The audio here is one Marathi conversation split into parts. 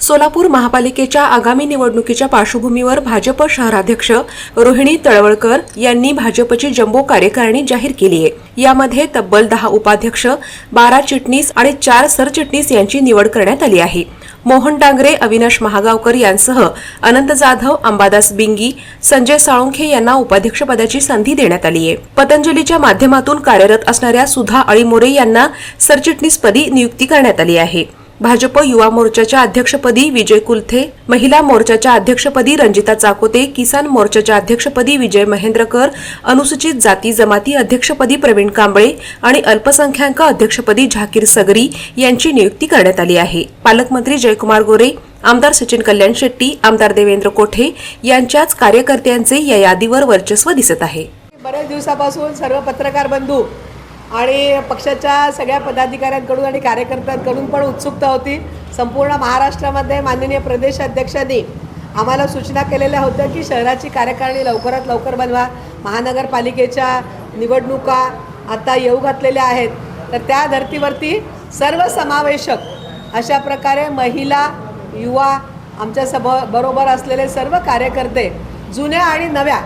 सोलापूर महापालिकेच्या आगामी निवडणुकीच्या पार्श्वभूमीवर भाजप शहराध्यक्ष रोहिणी तळवळकर यांनी भाजपची जम्बो कार्यकारिणी जाहीर केली आहे. यामध्ये तब्बल दहा उपाध्यक्ष बारा चिटणीस आणि चार सरचिटणीस यांची निवड करण्यात आली आहे. मोहन डांगरे अविनाश महागावकर यांसह अनंत जाधव अंबादास बिंगी संजय साळुंखे यांना उपाध्यक्षपदाची संधी देण्यात आली आहे. पतंजलीच्या माध्यमातून कार्यरत असणाऱ्या सुधा अळीमोरे यांना सरचिटणीसपदी नियुक्ती करण्यात आली आहे. भाजप युवा मोर्चाच्या अध्यक्षपदी विजय कुलथे महिला मोर्चाच्या अध्यक्षपदी रंजिता चाकोते किसान मोर्चाच्या अध्यक्षपदी विजय महेंद्रकर अनुसूचित जाती जमाती अध्यक्षपदी प्रवीण कांबळे आणि अल्पसंख्याक अध्यक्षपदी झाकीर सगरी यांची नियुक्ती करण्यात आली आहे. पालकमंत्री जयकुमार गोरे आमदार सचिन कल्याण शेट्टी आमदार देवेंद्र कोठे यांच्याच कार्यकर्त्यांचे या यादीवर वर्चस्व दिसत आहे. बऱ्याच दिवसापासून सर्व पत्रकार बंधू आणि पक्षाच्या सगळ्या पदाधिकाऱ्यांकडून आणि कार्यकर्त्यांकडून पण उत्सुकता होती. संपूर्ण महाराष्ट्रामध्ये माननीय प्रदेश अध्यक्षांनी आम्हाला सूचना केलेल्या होत्या की शहराची कार्यकारिणी लवकरात लवकर बनवा. महानगरपालिकेच्या निवडणुका आता येऊ घातलेल्या आहेत. तर त्या धर्तीवरती सर्वसमावेशक अशा प्रकारे महिला युवा आमच्या सभ बरोबर असलेले सर्व कार्यकर्ते जुन्या आणि नव्या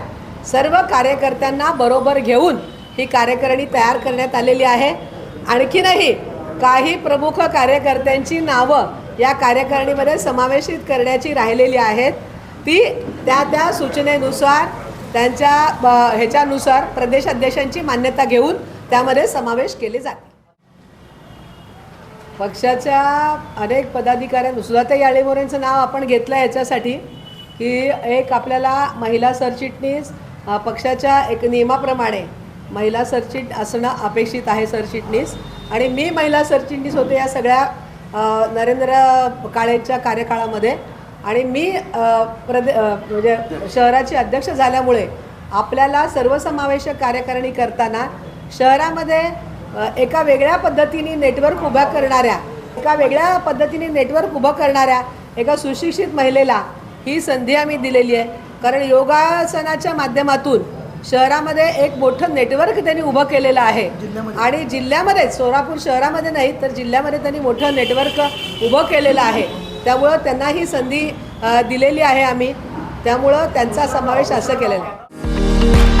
सर्व कार्यकर्त्यांना बरोबर घेऊन ही कार्यकारिणी तयार करण्यात आलेली आहे. आणखीनही काही प्रमुख कार्यकर्त्यांची नावं या कार्यकारिणीमध्ये समावेशित करण्याची राहिलेली आहेत. ती त्या त्या सूचनेनुसार त्यांच्या ब, ह्याच्यानुसार प्रदेशाध्यक्षांची मान्यता घेऊन त्यामध्ये समावेश केले जाते. पक्षाच्या अनेक पदाधिकाऱ्यांना सुधाता याळेमोरेंचं नाव आपण घेतलं याच्यासाठी की एक आपल्याला महिला सरचिटणीस पक्षाच्या एक नियमाप्रमाणे महिला सरचिट असणं अपेक्षित आहे सरचिटणीस. आणि मी महिला सरचिटणीस होते या सगळ्या नरेंद्र काळेच्या कार्यकाळामध्ये. आणि मी प्रदे म्हणजे शहराची अध्यक्ष झाल्यामुळे आपल्याला सर्वसमावेशक कार्यकारिणी करताना शहरामध्ये एका वेगळ्या पद्धतीने नेटवर्क उभं करणाऱ्या एका वेगळ्या पद्धतीने नेटवर्क उभं करणाऱ्या एका सुशिक्षित महिलेला ही संधी आम्ही दिलेली आहे. कारण योगासनाच्या माध्यमातून शहरामध्ये एक मोठं नेटवर्क त्यांनी उभं केलेलं आहे. आणि जिल्ह्यामध्ये सोलापूर शहरामध्ये नाही तर जिल्ह्यामध्ये त्यांनी मोठं नेटवर्क उभं केलेलं आहे. त्यामुळं त्यांना ही संधी दिलेली आहे आम्ही. त्यामुळं त्यांचा समावेश असं केलेला आहे.